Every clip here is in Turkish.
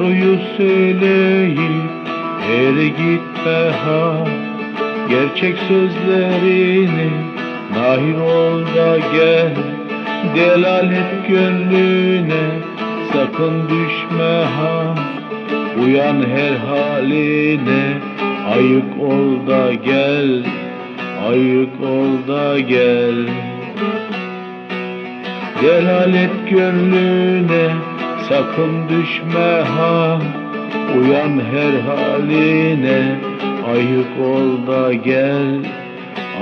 Doğruyu söyleyip eri gitme ha Gerçek sözlerini nahir ol da gel. Delalet gönlüne sakın düşme ha. Uyan her haline ayık ol da gel. Ayık ol da gel. Delalet gönlüne sakın düşme ha Uyan her haline. Ayık ol da gel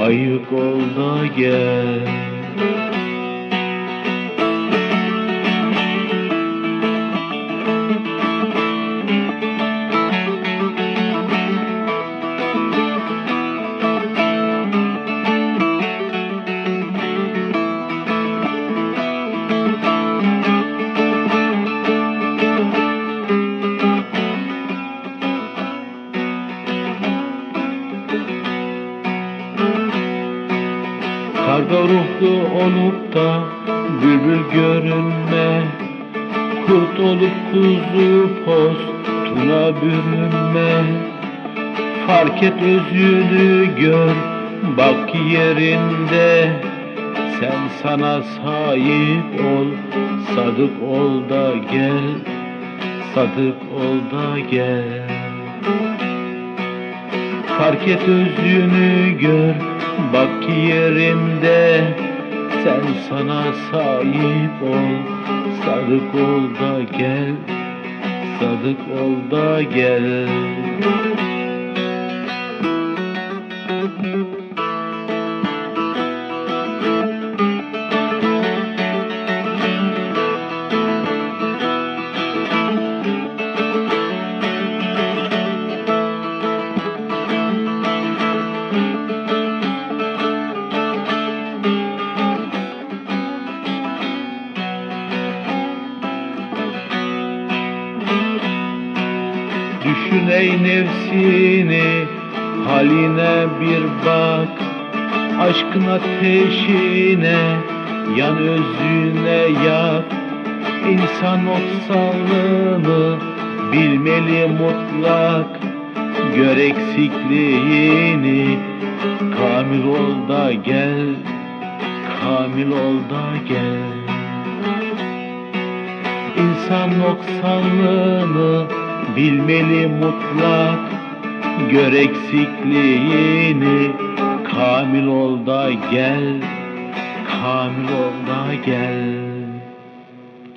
Ayık ol da gel Karga ruhlu olup da bülbül görünme. Kurt olup kuzu postuna bürünme. Fark et özünü gör bak yerinde. Sen sana sahip ol sadık ol da gel Sadık ol da gel. Fark et özünü gör Bak yerimde Sen sana sahip ol. Sadık ol da gel Sadık ol da gel Düşün ey nefsini haline bir bak. Aşkın ateşine yan özüne yak İnsan noksanlığını bilmeli mutlak. Gör eksikliğini kamil ol da gel. Kamil ol da gel. İnsan noksanlığını bilmeli mutlak Gör eksikliğini kamil ol da gel Kamil ol da gel